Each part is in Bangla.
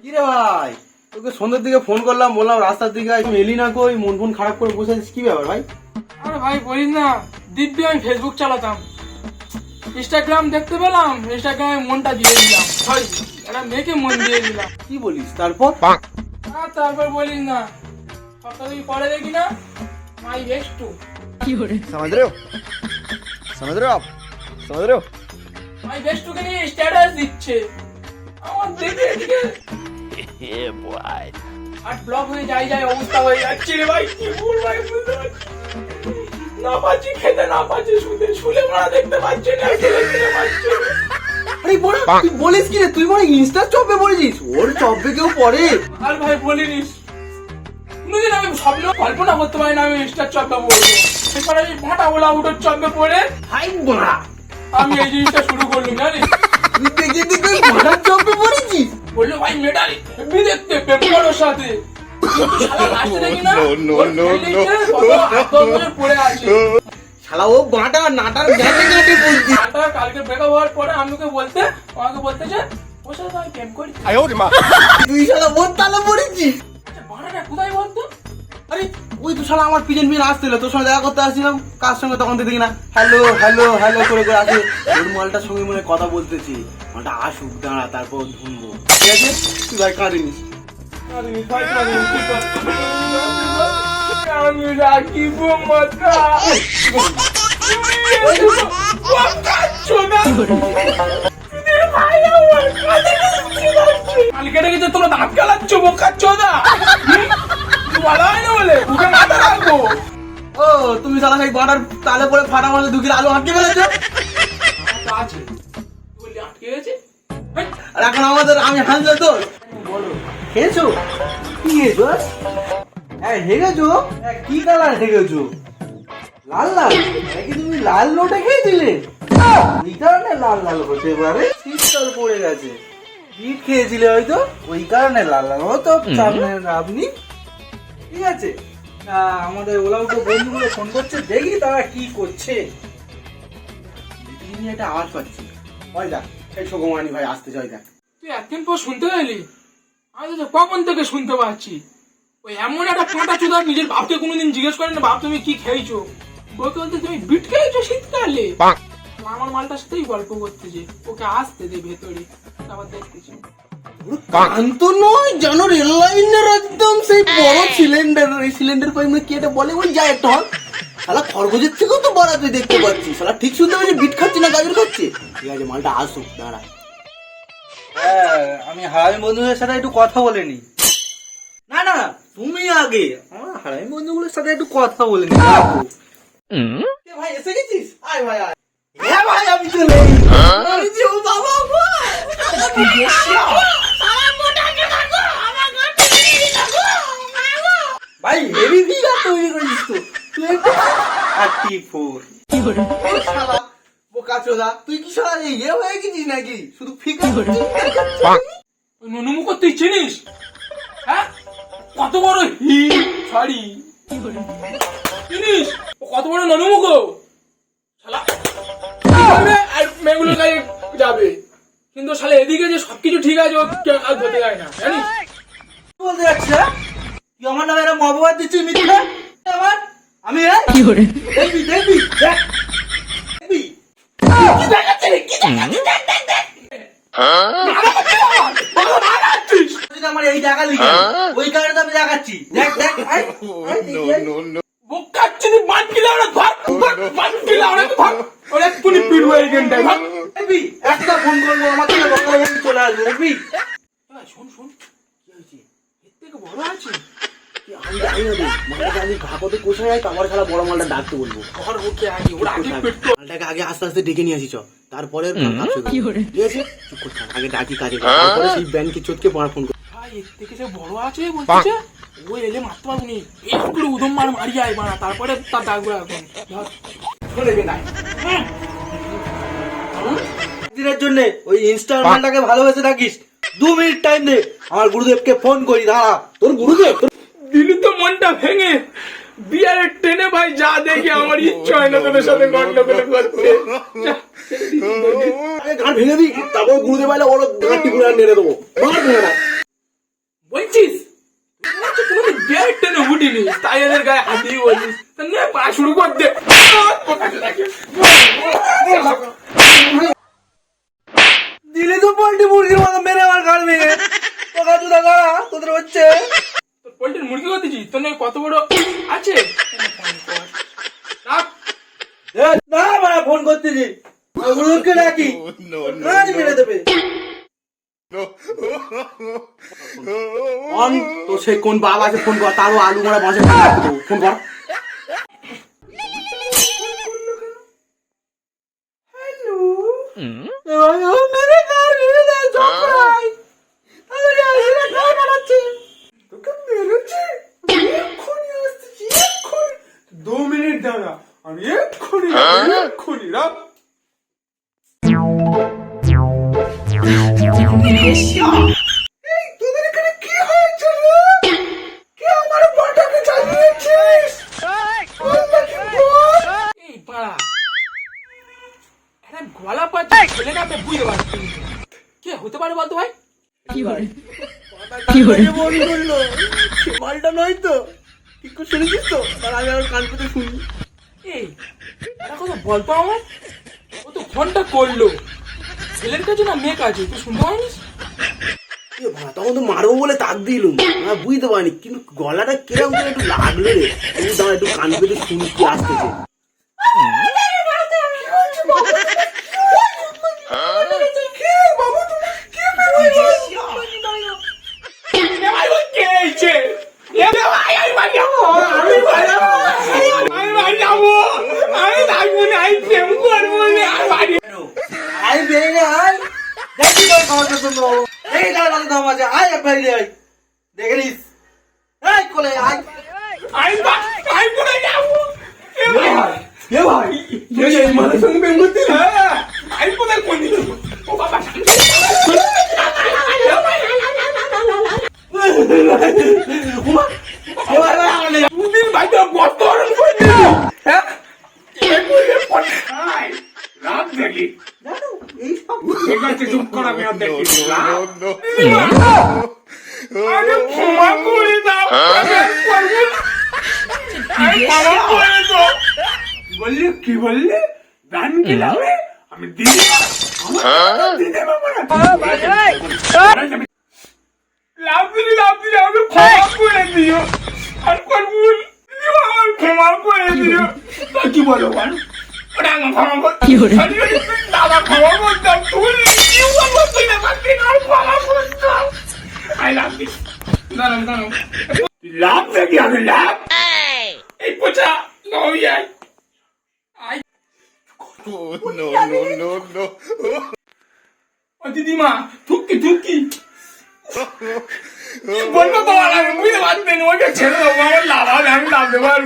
কিরে ভাই তোকে সন্ধ্যের দিকে ফোন করলাম বললাম রাস্তার দিকে আয়, তুমি এলি না কই মন ফোন খারাপ করে বসে আছিস কি ব্যাপার ভাই আরে ভাই বলিস না দিব্যি আমি ফেসবুক চালাতাম ইনস্টাগ্রাম দেখতে পেলাম ইনস্টাগ্রামে মনটা দিয়ে দিলাম সরি একটা মেয়েকে মন দিয়ে দিলাম কি বলিস তারপর আর তারপর বলিস না সকালে পরে দেখি না মাই বেস্ট টু समझ रहे हो समझ रहे हो आप समझ रहे हो মাই বেস্ট টুকে নিয়ে স্ট্যাটাস দিচ্ছে আমার দেখে এদিকে আর ব্লক হয়ে যাই যাই অবস্থা হয়ে যাচ্ছে রে ভাই কি বলব ভাই বুঝতে না পাচ্ছি খেতে না পাচ্ছি শুতে শুলে মারা দেখতে পাচ্ছি না দেখতে পাচ্ছি আরে বড় তুই বলিস কি রে? তুই মনে ইনস্টা চপে পড়েছিস ওর চপে কেউ পড়ে। আর ভাই বলিনিস। কোনোদিন আমি স্বপ্ন কল্পনা করতে পারি না আমি ইনস্টার চপে পড়ব। এরপরে আমি মোটা ওলা উঠোর চপে পড়ে হাই বড়া। আমি এই জিনিসটা শুরু করলাম জানিস? তুই দেখে দেখে বড়ার চপে ভাই মেডাল বিদেশে দেখতে পেপারের সাথে শালা ওর ও বাঁটা নাটার গ্যাটে গ্যাটে বলছি। কালকে ব্রেকআপ হওয়ার পরে আমি ওকে বলতে আমাকে বলতে যে ওর সাথে আমি প্রেম করি তুই শালা বোন তালে পড়েছিস? ওই তো শালা আমার পিছন পিছন আসছিল তোর সঙ্গে দেখা করতে আসছিলাম কার সঙ্গে তখন দেখি না। হ্যালো হ্যালো হ্যালো করে করে আসে। ওর মালটার সঙ্গে মনে কথা বলতেছি। মালটা আসুক দাঁড়া তারপর ধুনবো। ঠিক আছে? তুই ভাই কাঁদিনিস আমি রাখিব মাথা কালকে তোমরা দাঁত গালাচ্ছ বোকা চোদা না বলে বুকে মাথা রাখব ও তুমি শালা সেই বাঁটার তালে পড়ে ফাটা মাঝে দু কিলো আলু আটকে ফেলেছো? আছে বললি আটকে গেছে আর এখন আমাদের আমি হাসলে তো বলো খেয়েছো? কি খেয়েছো হ্যাঁ হেগেছো? হ্যাঁ, কি কালার হেগেছো? লাল লাল? নাকি তুমি লাল লোটে খেয়েছিলে? এই কারণে লাল লাল হতে পারে। শীতকাল পড়ে গেছে। বিট খেয়েছিলে হয়তো? ওই কারণে লাল লাল। হতো সামনে আপনি ঠিক আছে? আমাদের ওলা উঠো বন্ধুগুলো ফোন করছে দেখি তারা কি করছে। দেখি একটা আওয়াজ পাচ্ছি। হয় দেখ এই সুগমানি ভাই আসতে চাই দেখ। তুই একদিন পর শুনতে পেলি? আমি তো কখন থেকে শুনতে পাচ্ছি? ওই এমন একটা ফাঁটা চোদা নিজের বাপকে কোনোদিন জিজ্ঞেস করেন না বাপ তুমি কি খেয়েছো? ওকে বলতে তুমি বিট খেয়েছো শীতকালে? আমার মালটার সাথেই গল্প করতেছে। ওকে আসতে দে ভেতরে। আবার দেখতেছি। কান্ত নয় জানো রেল লাইনের একদম সেই বড় সিলিন্ডার এই সিলিন্ডার পাইপ কি এটা বলে? ওই যায় একটা হল। শালা খরগোশের থেকেও তো বড় তুই দেখতে পাচ্ছিস শালা ঠিক শুনতে পাচ্ছি বিট খাচ্ছে না গাজর খাচ্ছে? ঠিক আছে মালটা আসুক দাঁড়া। হ্যাঁ আমি হারামি বন্ধুদের সাথে একটু কথা বলে নি না না তুমি আগে। আমার হারামি বন্ধুগুলোর সাথে একটু কথা বলে নি ভাই এসে গেছিস? আয় ভাই আয়। হ্যাঁ ভাই আমি চলে এসেছি। আমি যে, ও বাবা। ফোর বোকা চোদা তুই কি সারা ইয়ে হয়ে গেছিস নাকি? শুধু ফিকা ওই ননুমুখ তুই চিনিস? হ্যাঁ? কত বড় হি? সরি চিনিস? কত বড় ননুমুখ? শালা। আর মেয়েগুলোর কাছে যাবে। কিন্তু শালা এদিকে যে সবকিছু ঠিক আছে ও কেউ কাজ ধরতে যায় না জানিস? বলতে যাচ্ছে তুই আমার নামে এরকম অপবাদ দিচ্ছিস মিথ্যা? আমার? আমি কি করে দেখবি দেখবি আমার এই দেখালি কেন? ওই কারণে আমি দেখাচ্ছি। দেখ দেখ। বোকাচ্ছি বাদ দিলে আমরা ধর বাদ দিলে আমরা ধর। ওরা এক্ষুনি পিটবো এই গেমটায় ধর দেখবি একটা ফোন করব আমার থেকে বকাবকি করে চলে আসবে দেখবি শোন শোন। কি হয়েছে? এর থেকে বড় আছে মালটাকে আগে মালটাকে আস্তে আস্তে ডেকে নিয়ে তারপরে আগে ডাকি কাজে সেই ব্যাংকে ফোন ওই ইনস্টলমেন্টটাকে ভালোবেসে থাকিস দু মিনিট টাইম দে আমার গুরুদেবকে ফোন করি দাঁড়া তোর গুরুদেব মনটা ভেঙে বিয়ারের ট্রেনে ভাই যা দেখে আমার ইচ্ছা হয় না তোদের সাথে গন্ডগোল করতে। গান ভেঙে দিই তারপর গুরুদেব আইলে ওর গাঁটটি গুঁড়া নেড়ে দেবো। বলছিস? কোনো গেট উঠিনি তাই এদের গায়ে হাত দিয়ে বলছিস। নে পা শুরু কর দিলে তো পোল্ট্রি মুরগির মতো মেরে আমার ভেঙে। তোকা তোদের হচ্ছে। করতেছি তোর কত বড় আছে। না বাড়া ফোন করতেছি। ওগুলোকে ডাকি। না মেরে দেবে। অন তো সে কোন বাবা আছে ফোন কর তারও আলু মারা বাসে ফোন কর হ্যালো মেরে ঘর মেরে দেয় সবাই আমাকে আসলে খাওয়া বানাচ্ছে তোকে মেরেছে এক্ষুনি আসতেছি এক্ষুনি দু মিনিট দাঁড়া আমি এক্ষুনি এক্ষুনি রাখ এই তোদের এখানে কি হয়েছে রে কে আমার বাটাকে জ্বালিয়েছিস এই পাড়া একটা গলা পাচ্ছে ছেলেটা বুঝতে পারছি কে হতে পারে বলতো ভাই কি করে মন করল মালটা নয় তো ঠিক করে শুনেছিস তো তার আমি আমার কান পেতে শুনি এই কথা বলতো আমার ও তো ফোনটা করল। ছেলের কাছে না মেয়ে কাছে? তুই শুনতে পারিস? তখন তো মারবো বলে তাক দিলুম। আমি বুঝতে পারিনি কিন্তু গলাটা কীরকম করে একটু লাগল রে। তুমি দাঁড়া একটু কান পেতে শুনি কি আসতেছে কে এইছে ভাই আমি বাড়ি যাব আমি বাড়ি যাব আমি বাড়ি যাব আমি থাকব না আমি প্রেম করব না আমি বাড়ি আই বেরিয়ে আয় তোর খাওয়ার জন্য এই দাঁড়া দাঁড়া দাম আছে আয় এক বেরিয়ে আয়। দেখে নিস। এই কোলে আয়। বা- আমি কোথায় যাব। এ ভাই এ ভাই এই এই মানুষ সঙ্গে করতে হ্যাঁ আমি কোথায় কোন দিচ্ছি ও বাবা উমা এ ভাই ভাই আমার লেগে দুদিন বাইতে কত অরণ করে দিল হ্যাঁ এ করে পড়ে হাই রাত দেখি জানো এই সব ঠিক আছে চুপ কর আমি আর দেখি আরে ক্ষমা করে আমি আর। আমি বললি কি বললি দান কি লাগবে আমি দিদি দিদি বাবা লাভ দিলি লাভ দিলি আমাকে ক্ষমা করে দিও আর করব না। আমার ক্ষমা করে দিও তা কি বলো বল ওটা আমার ক্ষমা কর কি হরে দাদা ক্ষমা করতাম তুই কি বলব তুই না পারবি না ক্ষমা করতাম আই লাভ দিস দাঁড়ান দাঁড়ান লাভ দেখি আমি লাভ। এই পোচা নই আই। আই। ও দিদিমা থুকি থুকি বলব তোমার? আমি বুঝতে পারবেন ওকে ছেড়ে দেবো আমার লাভ হবে আমি লাভ দেবো আর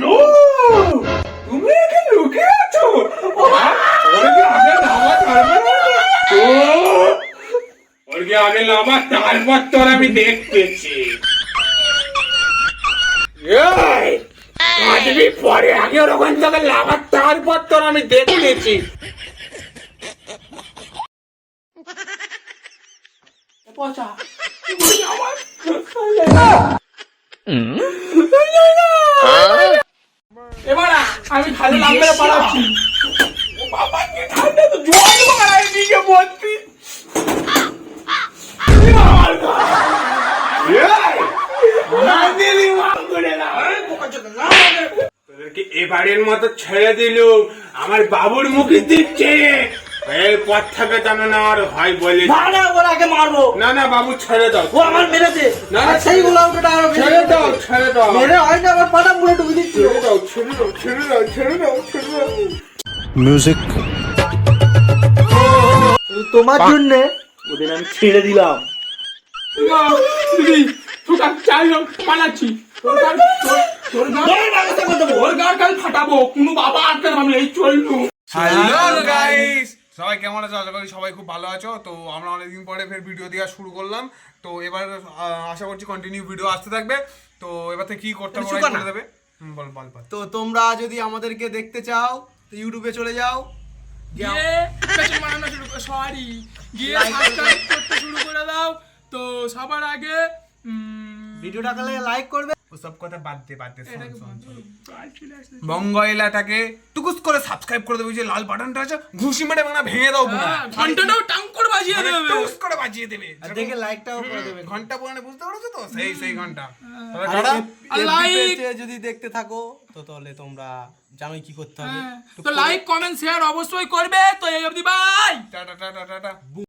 নো তুমি এখানে লুকিয়ে আছো? কি আগে নামা তারপর তোর আমি দেখতেছি। এই, পরে আগে ওরকম তোকে লাভা তারপর তোর আমি দেখতেছি। এবার আমি খালি লাভ মেরে বাবা কি ঠান্ডা তো জল মারাই দিকে বলছি। তোদেরকে এবারের মতো ছেড়ে দিলুম। আমার বাবুর মুখে দিচ্ছে। এরপর থেকে যেন না আর হয় বলে না না ওর আগে মারবো। না না বাবু ছেড়ে দাও। ও আমার মেরেছে। না, আর সেই গোলামটা আরও ছেড়ে দাও ছেড়ে দাও। মেরে হয় না আবার পাটা পুরো ডুবে দিচ্ছি ছেড়ে দাও ছেড়ে দাও ছেড়ে দাও ছেড়ে দাও ছেড়ে দাও। মিউজিক তোমার জন্য ওদের আমি ছেড়ে দিলাম। দিদি তোর চাই হোক পালাচ্ছি। তোর গান তোর- তোর গান ওর গান কাল ফাটাবো কোনো বাবা আটকে আমি এই চললু? হ্যালো গাইস সবাই কেমন আছো? আশা করি সবাই খুব ভালো আছো। তো আমরা অনেকদিন পরে ফের ভিডিও দেওয়া শুরু করলাম। তো এবার আশা করছি কন্টিনিউ ভিডিও আসতে থাকবে। তো এবার থেকে কি করতে হবে দেবে। বল বল বল। তো তোমরা যদি আমাদেরকে দেখতে চাও তো ইউটিউবে চলে যাও। গিয়ে পেছন মারানো শুরু সরি গিয়ে সাবস্ক্রাইব করতে শুরু করে দাও। তো সবার আগে ভিডিওটা লাইক করবে। ওসব কথা বাদ দে বাদ দে। বঙ্গ এলাটাকে টুকুস করে সাবস্ক্রাইব করে দেবে যে লাল বাটনটা আছে ঘুষি মেরে ভাঙা ভেঙে দাও পুরো। হ্যাঁ, ঘন্টাটাও টাং করে বাজিয়ে মানে দেবে। টুকুস করে বাজিয়ে দেবে। দেখে লাইকটাও করে দেবে। ঘণ্টা পুরানে বুঝতে পারছ তো? সেই সেই ঘণ্টা। page এ যদি দেখতে থাকো তো তাহলে তোমরা জানোই কি করতে হবে। হ্যাঁ, তো লাইক কমেন্ট শেয়ার অবশ্যই করবে। তো এই অবধি বাই টাটা টাটা টাটা।